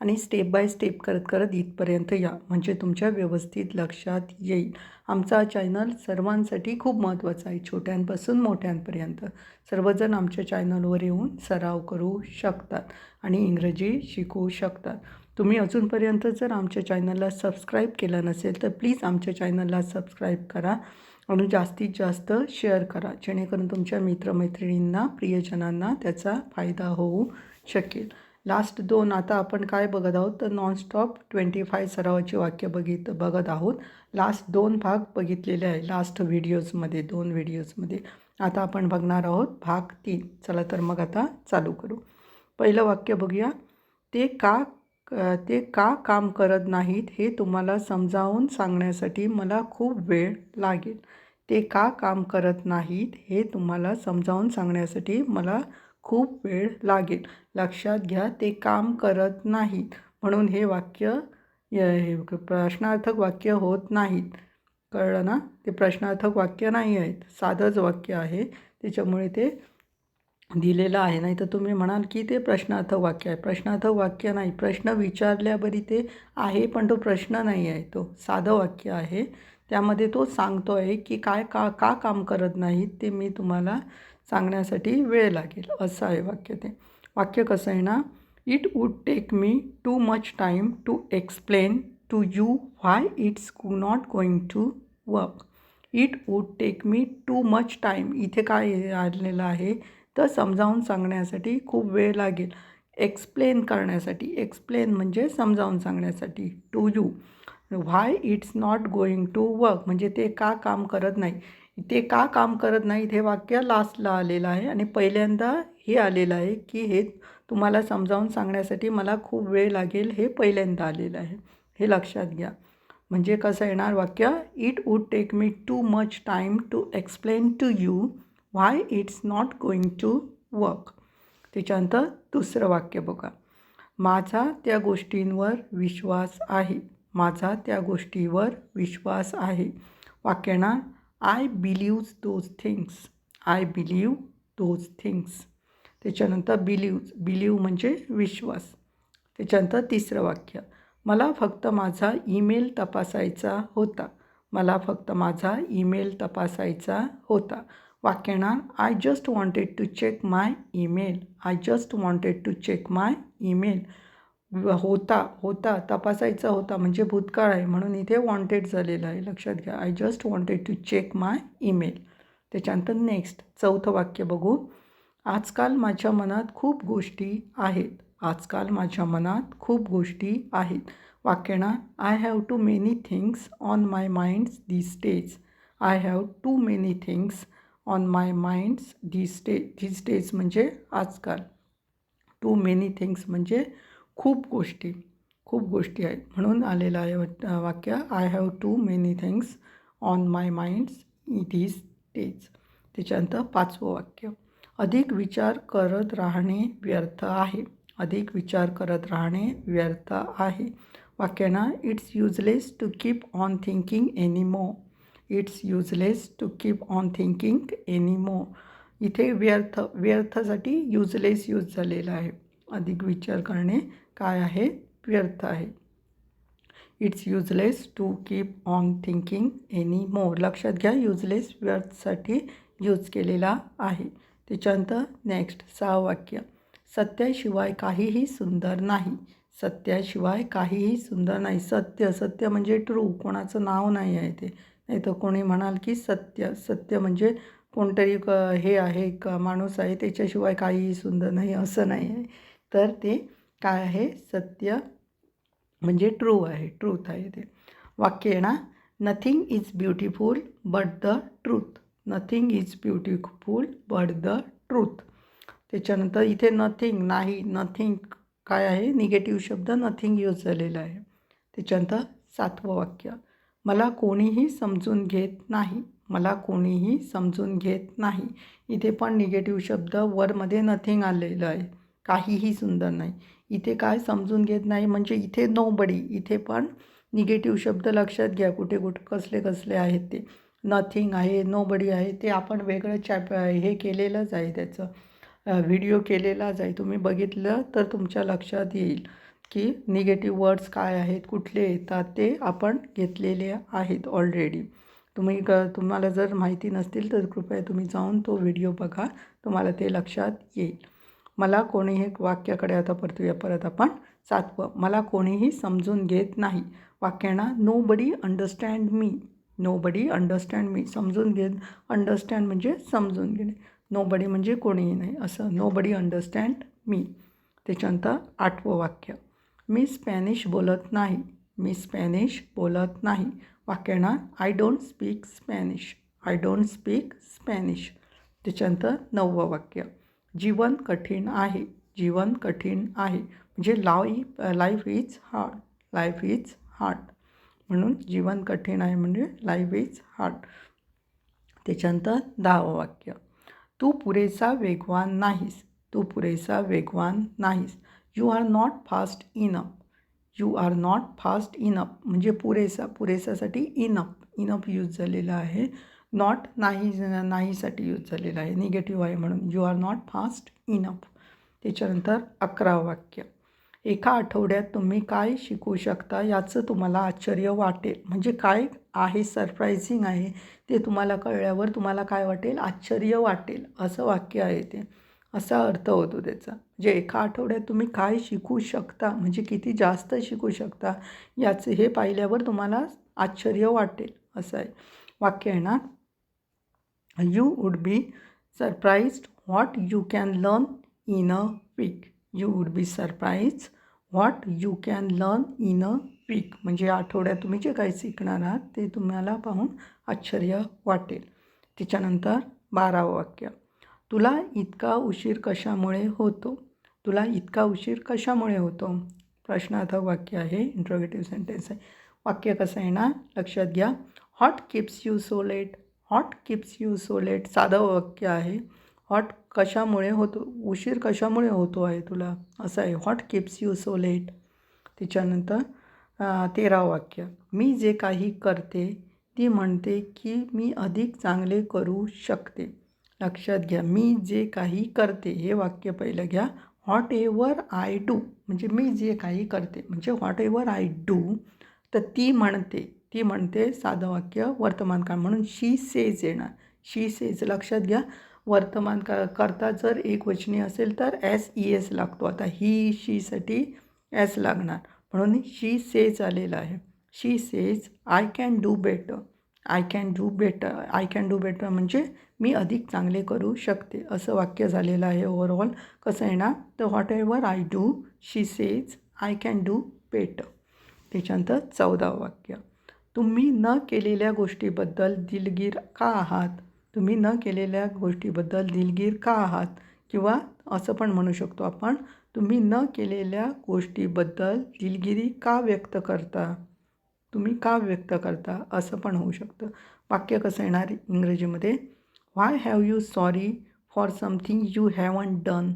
आणि step by step करत करत इथपर्यंत या. म्हणजे तुमच्या व्यवस्थित लक्षात येईल. आमचा चॅनल सर्वांसाठी खूप महत्त्वाचा आहे. छोट्यांपासून मोठ्यांपर्यंत. सर्वजण आमच्या चॅनलवर येऊन सराव करू शकतात आणि इंग्रजी शिकू शकतात. तुम्ही अजूनपर्यंत जर आमच्या चॅनलला सबस्क्राईब केलं नसेल तर प्लीज आमच्या चॅनलला सबस्क्राईब करा आणि जास्तीत जास्त शेअर करा. जेणेकरून तुमच्या मित्रमैत्रिणींना प्रियजनांना त्याचा फायदा होऊ शकेल. लास्ट दोन आता आपण काय बघत आहोत? तर नॉनस्टॉप ट्वेंटी फाय सरावाची वाक्य बघित बघत आहोत. लास्ट दोन भाग बघितलेले आहे. लास्ट व्हिडिओजमध्ये दोन व्हिडिओजमध्ये आता आपण बघणार आहोत भाग तीन. चला तर मग आता चालू करू. पहिलं वाक्य बघूया. ते का ते का काम करत नाहीत हे तुम्हाला समजावून सांगण्यासाठी मला खूप वेळ लागेल. ते का काम करत नाहीत हे तुम्हाला समजावून सांगण्यासाठी मला खूप वेळ लागेल. लक्षात घ्या ते काम करत नाहीत. म्हणून हे वाक्य हे प्रश्नार्थक वाक्य होत नाहीत. कळलं ना? ते प्रश्नार्थक वाक्य नाही आहेत. साधंच वाक्य आहे. त्याच्यामुळे ते दिलेलं आहे. नाही तर तुम्ही म्हणाल की ते प्रश्नार्थक वाक्य आहे. प्रश्नार्थक वाक्य नाही. प्रश्न विचारल्याबरी ते आहे पण तो प्रश्न नाही आहे. तो साधं वाक्य आहे. त्यामध्ये तो सांगतो आहे की काय का का काम करत नाहीत ते मी तुम्हाला सांगण्यासाठी वेळ लागेल. असं आहे वाक्य ते. वाक्य कसं आहे ना it would take me too much time to explain to you why it's not going to work it would take me too much time इथे काय आलेलं आहे? तर समजावून सांगण्यासाठी खूप वेळ लागेल. एक्सप्लेन करण्यासाठी. एक्सप्लेन म्हणजे समजावून सांगण्यासाठी. To you why it's not going to work म्हणजे ते का काम करत नाही. ते का काम करत नाहीत हे वाक्य लास्टला आलेलं आहे आणि पहिल्यांदा हे आलेलं आहे की हे तुम्हाला समजावून सांगण्यासाठी मला खूप वेळ लागेल हे पहिल्यांदा आलेलं आहे. हे लक्षात घ्या. म्हणजे कसं येणार? वाक्य it would take me too much time to explain to you why it's not going to work त्याच्यानंतर दुसरं वाक्य बघा. माझा त्या गोष्टींवर विश्वास आहे. माझा त्या गोष्टीवर विश्वास आहे. वाक्याना I believes those things I believe those things त्याच्यानंतर बिलीव्ज बिलीव म्हणजे विश्वास. त्याच्यानंतर तिसरं वाक्य. मला फक्त माझा ईमेल तपासायचा होता. मला फक्त माझा ईमेल तपासायचा होता. वाक्यणार I just wanted to check my email I just wanted to check my email होता होता तपासायचा होता म्हणजे भूतकाळ आहे म्हणून इथे वॉन्टेड झालेलं आहे. लक्षात घ्या I just wanted to check my email त्याच्यानंतर नेक्स्ट चौथं वाक्य बघू. आजकाल माझ्या मनात खूप गोष्टी आहेत. आजकाल माझ्या मनात खूप गोष्टी आहेत. वाक्यणा I have too many things on my minds the days I have too many things on my minds the day the days म्हणजे आजकाल. टू मेनी थिंग्स म्हणजे खूप गोष्टी खूप गोष्टी आहेत. म्हणून आलेलं आहे वाक्य I have too many things on my minds is days त्याच्यानंतर पाचवं वाक्य अधिक विचार करत राहणे व्यर्थ आहे. अधिक विचार करत राहणे व्यर्थ आहे. वाक्यांना it's useless to keep on thinking any more it's useless to keep on thinking any more इथे व्यर्थ व्यर्थसाठी युजलेस यूज झालेला आहे. अधिक विचार करणे काय आहे? व्यर्थ आहे. It's useless to keep on thinking any more लक्षात घ्या युजलेस व्यर्थसाठी यूज केलेला आहे. त्याच्यानंतर नेक्स्ट सहा वाक्य. सत्याशिवाय काहीही सुंदर नाही. सत्याशिवाय काहीही सुंदर नाही. सत्य सत्य म्हणजे ट्रू कोणाचं नाव नाही आहे ते. नाही तर कोणी म्हणाल की सत्य. सत्य म्हणजे कोणतरी क हे आहे का माणूस आहे. त्याच्याशिवाय काहीही सुंदर नाही असं नाही आहे. तर ते काय आहे? सत्य म्हणजे ट्रू आहे. ट्रूथ आहे ते. वाक्य आहे ना? Nothing is beautiful but the truth nothing is beautiful but the truth त्याच्यानंतर इथे नथिंग नाही नथिंग काय आहे? निगेटिव्ह शब्द नथिंग यूज झालेला आहे. त्याच्यानंतर सातवं वाक्य. मला कोणीही समजून घेत नाही. मला कोणीही समजून घेत नाही. इथे पण निगेटिव्ह शब्द वरमध्ये नथिंग आलेलं आहे. काहीही सुंदर नाही. इथे काय समजून घेत नाही. म्हणजे इथे नो बडी इथे पण निगेटिव्ह शब्द लक्षात घ्या. कुठे कुठे कसले कसले आहेत ते. नथिंग आहे नो बडी आहे. ते आपण वेगळं चॅप हे केलेलंच आहे त्याचं. व्हिडिओ केलेलाच आहे. तुम्ही बघितलं तर तुमच्या लक्षात येईल की निगेटिव्ह वर्ड्स काय आहेत कुठले येतात ते आपण घेतलेले आहेत ऑलरेडी तुम्ही क तुम्हाला जर माहिती नसतील तर कृपया तुम्ही जाऊन तो व्हिडिओ बघा. तुम्हाला ते लक्षात येईल. मला कोणीही वाक्याकडे आता परतूया परत आपण. सातवं मला कोणीही समजून घेत नाही. वाक्यांना nobody understand me nobody understand me समजून घेत अंडरस्टँड म्हणजे समजून घेणे. नो बडी म्हणजे कोणीही नाही. असं नो बडी अंडरस्टँड मी त्याच्यानंतर आठवं वाक्य मी स्पॅनिश बोलत नाही. मी स्पॅनिश बोलत नाही. वाक्यांना I don't speak Spanish I don't speak Spanish त्याच्यानंतर नववं वाक्य जीवन कठीण आहे. जीवन कठीण आहे. म्हणजे life life is hard life is hard म्हणून जीवन कठीण आहे म्हणजे लाईफ इज हार्ड त्याच्यानंतर दहावं वाक्य. तू पुरेसा वेगवान नाहीस. तू पुरेसा वेगवान नाहीस. You are not fast enough you are not fast enough म्हणजे पुरेसा पुरेसासाठी इनअप इनअप यूज झालेला आहे. नॉट नाही नाहीसाठी यूज झालेला आहे. निगेटिव्ह आहे म्हणून you are not fast enough त्याच्यानंतर अकरा वाक्य. एका आठवड्यात तुम्ही काय शिकू शकता याचं तुम्हाला आश्चर्य वाटेल. म्हणजे काय आहे सरप्रायझिंग आहे ते तुम्हाला कळल्यावर तुम्हाला काय वाटेल? आश्चर्य वाटेल. असं वाक्य आहे ते. असा अर्थ होतो त्याचा. म्हणजे एका आठवड्यात तुम्ही काय शिकू शकता? म्हणजे किती जास्त शिकू शकता? याचं हे पाहिल्यावर तुम्हाला आश्चर्य वाटेल. असं आहे. वाक्य आहे ना? You would be surprised what you can learn in a week you would be surprise what you can learn in a week म्हणजे आठवड्यात तुम्ही जे काही शिकणार आहात ते तुम्हाला पाहून आश्चर्य वाटेल. त्याच्यानंतर बारावं वाक्य. तुला इतका उशीर कशामुळे होतो? तुला इतका उशीर कशामुळे होतो? प्रश्नार्थक वाक्य आहे इंट्रोगेटिव्ह सेंटेन्स आहे. वाक्य कसं आहे ना लक्षात घ्या. What keeps you so late what keeps you so late साधं वाक्य आहे. हॉट कशामुळे होतो? उशीर कशामुळे होतो आहे तुला? असं आहे. What keeps you so late त्याच्यानंतर तेरा वाक्य. मी जे काही करते ती म्हणते की मी अधिक चांगले करू शकते. लक्षात घ्या. मी जे काही करते हे वाक्य पहिलं घ्या. व्हॉट एवर आय डू म्हणजे मी जे काही करते म्हणजे व्हॉट एवर आय डू तर ती म्हणते ती म्हणते साधं वाक्य वर्तमान काळ म्हणून शी सेज येणार. शी सेज लक्षात घ्या वर्तमान का करता जर एक वचनी असेल तर एस ई एस लागतो. आता ही शीसाठी एस लागणार. म्हणून शी सेज आलेलं आहे. She says I can do better. I can do better I can do better म्हणजे मी अधिक चांगले करू शकते. असं वाक्य झालेलं आहे ओव्हरऑल. कसं येणार? तर whatever I do she says I can do better. त्याच्यानंतर चौदावं वाक्य. तुम्ही न केलेल्या गोष्टीबद्दल दिलगीर का आहात? तुम्ही न केलेल्या गोष्टीबद्दल दिलगीर का आहात? किंवा असं पण म्हणू शकतो आपण तुम्ही न केलेल्या गोष्टीबद्दल दिलगिरी का व्यक्त करता? तुम्ही का व्यक्त करता? असं पण होऊ शकतं. वाक्य कसं येणार इंग्रजीमध्ये? Why have you sorry for something you haven't done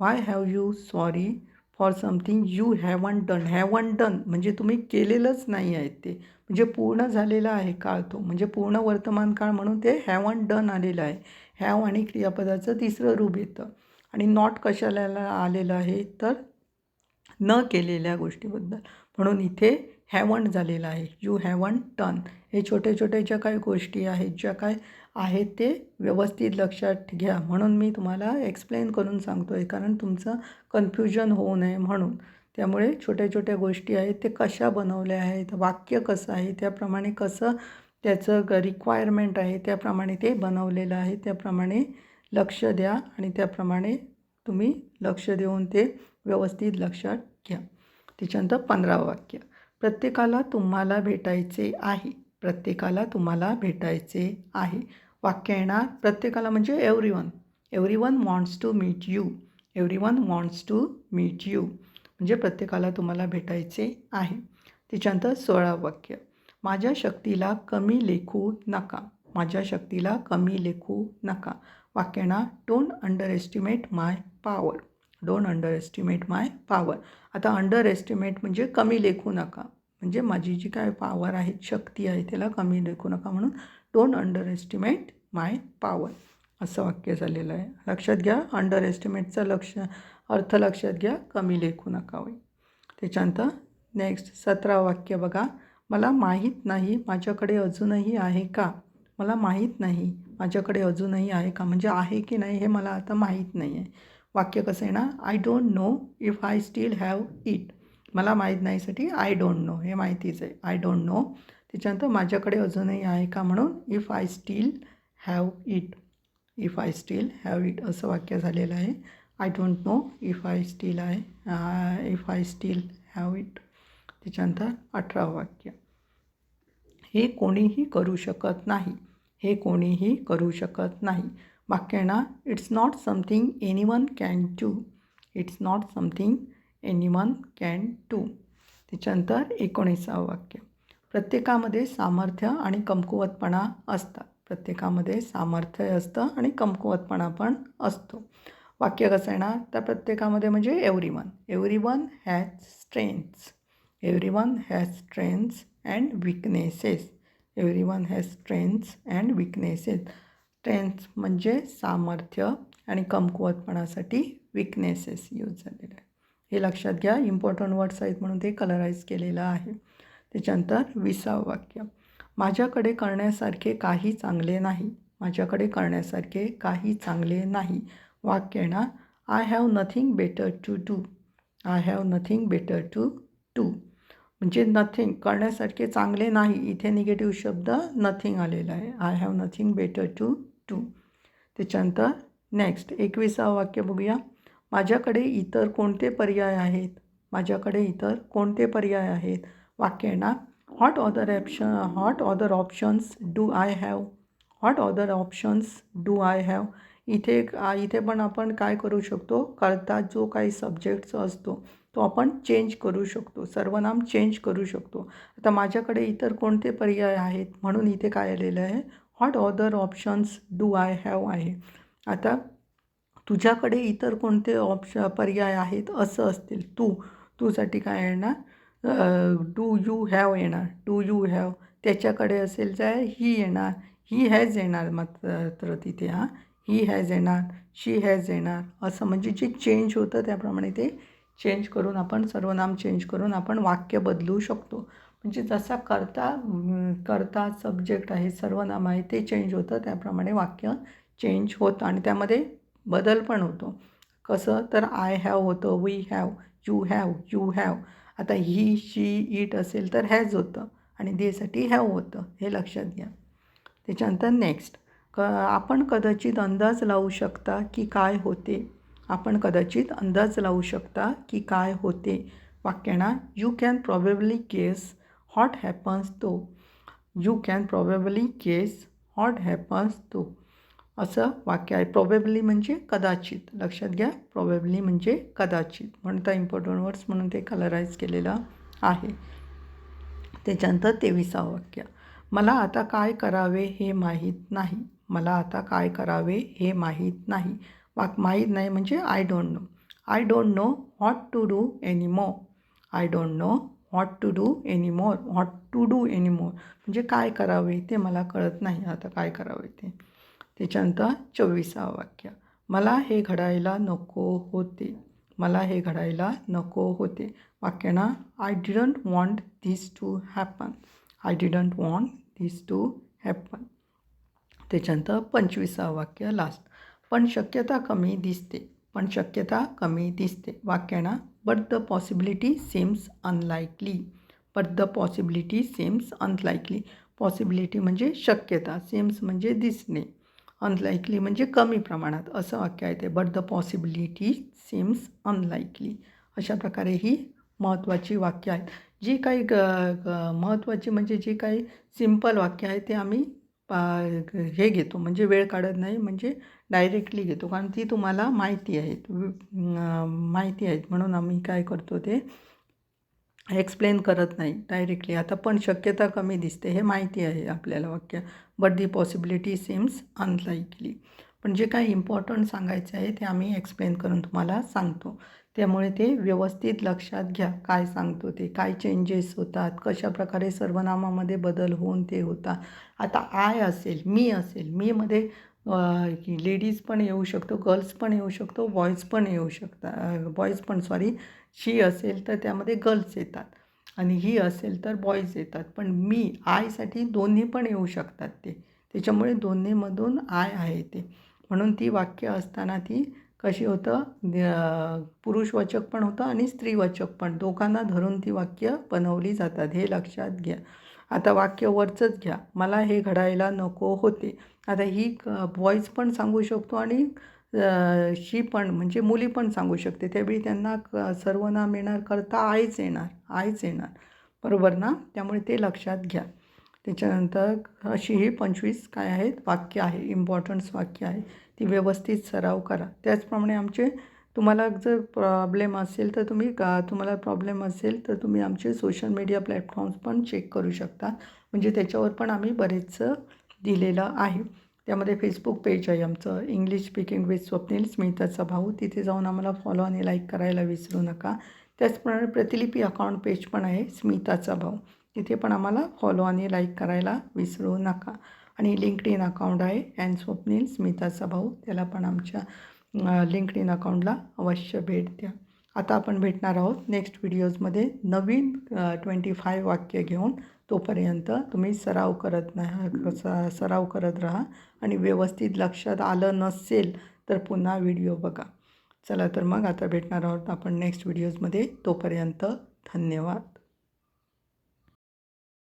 why have you sorry for something you haven't done. Haven't done म्हणजे तुम्ही केलेलंच नाही आहे ते. म्हणजे पूर्ण झालेला आहे काळ तो. म्हणजे पूर्ण वर्तमान काळ म्हणून ते हॅवन डन आलेलं आहे. हॅव आणि क्रियापदाचं तिसरं रूप येतं. आणि नॉट कशाला आलेलं आहे तर न केलेल्या गोष्टीबद्दल. म्हणून इथे हॅवन झालेलं आहे. यू हॅवन टन हे छोटे छोट्या ज्या काही गोष्टी आहेत ज्या काय आहेत ते व्यवस्थित लक्षात घ्या. म्हणून मी तुम्हाला एक्सप्लेन करून सांगतो आहे कारण तुमचं कन्फ्युजन होऊ नये म्हणून. त्यामुळे छोट्या छोट्या गोष्टी आहेत ते कशा बनवल्या आहेत वाक्य कसं आहे त्याप्रमाणे कसं त्याचं रिक्वायरमेंट आहे त्याप्रमाणे ते बनवलेलं आहे त्याप्रमाणे लक्ष द्या आणि त्याप्रमाणे तुम्ही लक्ष देऊन ते व्यवस्थित लक्षात घ्या. त्याच्यानंतर पंधरावं वाक्य. प्रत्येकाला तुम्हाला भेटायचे आहे. प्रत्येकाला तुम्हाला भेटायचे आहे. वाक्य येणार प्रत्येकाला म्हणजे everyone everyone wants to meet you everyone wants to meet you म्हणजे प्रत्येकाला तुम्हाला भेटायचे आहे. त्याच्यानंतर सोळा वाक्य. माझ्या शक्तीला कमी लेखू नका. माझ्या शक्तीला कमी लेखू नका. वाक्याना don't underestimate my power don't underestimate my power आता अंडर एस्टिमेट म्हणजे कमी लेखू नका. म्हणजे माझी जी काय पॉवर आहे शक्ती आहे त्याला कमी लेखू नका म्हणून don't underestimate my power असं वाक्य झालेलं आहे. लक्षात घ्या अंडर एस्टिमेटचं लक्ष अर्थ लक्षात घ्या कमी लेखू नका होई त्याच्यानंतर नेक्स्ट सतरा वाक्य बघा. मला माहीत नाही माझ्याकडे अजूनही आहे का? मला माहीत नाही माझ्याकडे अजूनही आहे का? म्हणजे आहे की नाही हे मला आता माहीत नाही आहे वाक्य कसं आहे ना I don't know if I still have it मला माहीत नाहीसाठी आय डोंट नो हे माहितीच आहे. आय डोंट नो त्याच्यानंतर माझ्याकडे अजूनही आहे का म्हणून if I still have it if I still have it असं वाक्य झालेलं आहे. I don't know if I still आहे if I still have it त्याच्यानंतर अठरावं वाक्य. हे कोणीही करू शकत नाही. हे कोणीही करू शकत नाही. वाक्य ना it's not something anyone can do it's not something anyone can do त्याच्यानंतर एकोणीसावं वाक्य. प्रत्येकामध्ये सामर्थ्य आणि कमकुवतपणा असतात. प्रत्येकामध्ये सामर्थ्य असतं आणि कमकुवतपणा पण असतो. वाक्य कसं येणार? तर प्रत्येकामध्ये म्हणजे everyone everyone has strengths everyone has strengths and weaknesses everyone has strengths and weaknesses strengths म्हणजे सामर्थ्य आणि कमकुवतपणासाठी विकनेसेस यूज झालेलं आहे. हे लक्षात घ्या. इम्पॉर्टंट वर्ड्स आहेत म्हणून ते कलराईज केलेलं आहे. त्याच्यानंतर विसावं वाक्य. माझ्याकडे करण्यासारखे काही चांगले नाही. माझ्याकडे करण्यासारखे काही चांगले नाही. वाक्य ना I have nothing better to do I have nothing better to to म्हणजे नथिंग करण्यासारखे चांगले नाही. इथे निगेटिव्ह शब्द नथिंग आलेला आहे. I have nothing better to to त्याच्यानंतर नेक्स्ट एकविसावं वाक्य बघूया. माझ्याकडे इतर कोणते पर्याय आहेत? माझ्याकडे इतर कोणते पर्याय आहेत? वाक्य येणार what other option what other options do I have what other options do I have इथे इथे पण आपण काय करू शकतो? करता जो काही सब्जेक्टचा असतो तो आपण चेंज करू शकतो. सर्वनाम चेंज करू शकतो. आता माझ्याकडे इतर कोणते पर्याय आहेत? म्हणून इथे काय आलेलं आहे? What other options do I have आहे. आता तुझ्याकडे इतर कोणते ऑप्श पर्याय आहेत? असं असतील. तू तुझ्यासाठी काय येणार डू यू हॅव येणार? डू यू हॅव त्याच्याकडे असेल तर ही येणार. ही हॅज येणार मात्र तिथे हां. ही हॅज येणार शी हॅज येणार. असं म्हणजे जे चेंज होतं त्याप्रमाणे ते चेंज करून आपण सर्वनाम चेंज करून आपण वाक्य बदलू शकतो. म्हणजे जसा करता करता सब्जेक्ट आहे सर्वनाम आहे ते चेंज होतं त्याप्रमाणे वाक्य चेंज होतं आणि त्यामध्ये बदल पण होतो. कसं? तर आय हॅव होतं we have you have you have आता ही शी इट असेल तर हॅज होतं आणि देसाठी हॅव होतं हे लक्षात घ्या. त्याच्यानंतर नेक्स्ट क आपण कदाचित अंदाज लावू शकता की काय होते. आपण कदाचित अंदाज लावू शकता की काय होते. वाक्याना you can probably guess what happens to you can probably guess what happens to असं वाक्य आहे. प्रॉबेबली म्हणजे कदाचित. लक्षात घ्या. प्रॉबेबली म्हणजे कदाचित. म्हणता इम्पॉर्टंट वर्ड्स म्हणून ते कलराईज केलेलं आहे. त्याच्यानंतर तेविसावं वाक्य. मला आता काय करावे हे माहीत नाही. मला आता काय करावे हे माहीत नाही. वाक माहीत नाही म्हणजे I don't know I don't know what to do any more I don't know what to do any more what to do any more म्हणजे काय करावे ते मला कळत नाही. आता काय करावे ते. त्याच्यानंतर चोवीसावं वाक्य. मला हे घडायला नको होते. मला हे घडायला नको होते. वाक्य I didn't want this to happen I didn't want this to happen त्याच्यानंतर पंचवीसावं वाक्य लास्ट पण शक्यता कमी दिसते. पण शक्यता कमी दिसते. वाक्यांना but the possibility seems unlikely but the possibility seems unlikely possibility म्हणजे शक्यता. सेम्स म्हणजे दिसणे. अनलाईकली म्हणजे कमी प्रमाणात असं वाक्य आहे ते. But the possibility seems unlikely अशा प्रकारे ही महत्त्वाची वाक्य आहेत. जी काही ग महत्त्वाची म्हणजे जी काही सिंपल वाक्य आहे ते आम्ही पा हे घेतो. म्हणजे वेळ काढत नाही म्हणजे डायरेक्टली घेतो. कारण ती तुम्हाला माहिती आहेत. माहिती आहेत. म्हणून आम्ही काय करतो ते एक्सप्लेन करत नाही डायरेक्टली आता पण शक्यता कमी दिसते हे माहिती आहे आपल्याला वाक्य. But the possibility seems unlikely पण जे काही इम्पॉर्टंट सांगायचं आहे ते आम्ही एक्सप्लेन करून तुम्हाला सांगतो. त्यामुळे ते व्यवस्थित लक्षात घ्या काय सांगतो ते काय चेंजेस होतात कशा प्रकारे सर्वनामामध्ये बदल होऊन ते होतात. आता आय असेल मी असेल मीमध्ये लेडीज पण येऊ शकतो गर्ल्स पण येऊ शकतो बॉईज पण येऊ शकतात बॉईज पण सॉरी शी असेल तर त्यामध्ये गर्ल्स येतात आणि ही असेल तर बॉईज येतात. पण मी आयसाठी दोन्ही पण येऊ शकतात ते. त्याच्यामुळे दोन्हीमधून आय आहे ते. म्हणून ती वाक्य असताना ती कशी होतं पुरुषवचक पुरुषवाचक पण होतं आणि स्त्रीवाचक पण. दोघांना धरून ती वाक्य बनवली जातात. हे लक्षात घ्या. आता वाक्य वरचंच घ्या. मला हे घडायला नको होते. आता ही बॉईज पण सांगू शकतो आणि शी पण म्हणजे मुली पण सांगू शकते. त्यावेळी त्यांना क सर्वनाम येणार करता आईच येणार आईच येणार. बरोबर ना? त्यामुळे ते लक्षात घ्या. त्याच्यानंतर अशी ही पंचवीस काय आहेत? वाक्य आहे इम्पॉर्टन्स वाक्य आहे. ती व्यवस्थित सराव करा. त्याचप्रमाणे आमचे तुम्हाला जर प्रॉब्लेम असेल तर तुम्ही का तुम्हाला प्रॉब्लेम असेल तर तुम्ही आमचे सोशल मीडिया प्लॅटफॉर्म्स पण चेक करू शकता. म्हणजे त्याच्यावर पण आम्ही बरेचसं दिलेलं आहे. त्यामध्ये फेसबुक पेज आहे आमचं. इंग्लिश स्पीकिंग विथ स्वप्नील स्मिताचा भाऊ तिथे जाऊन आम्हाला फॉलो आणि लाईक करायला विसरू नका. त्याचप्रमाणे प्रतिलिपी अकाउंट पेज पण आहे स्मिताचा भाऊ तिथे पण आम्हाला फॉलो आणि लाईक करायला विसरू नका. आणि लिंक्ड इन अकाउंट आहे अँड स्वप्नील स्मिताचा भाऊ त्याला पण आमच्या लिंक्ड इन अकाउंटला अवश्य भेट द्या. आता आपण भेटणार आहोत नेक्स्ट व्हिडिओजमध्ये नवीन ट्वेंटी फाय वाक्य घेऊन. तोपर्यंत तुम्ही सराव करत नाही स सराव करत राहा आणि व्यवस्थित लक्षात आलं नसेल तर पुन्हा व्हिडिओ बघा. चला तर मग आता भेटणार आहोत आपण नेक्स्ट व्हिडिओजमध्ये तोपर्यंत धन्यवाद.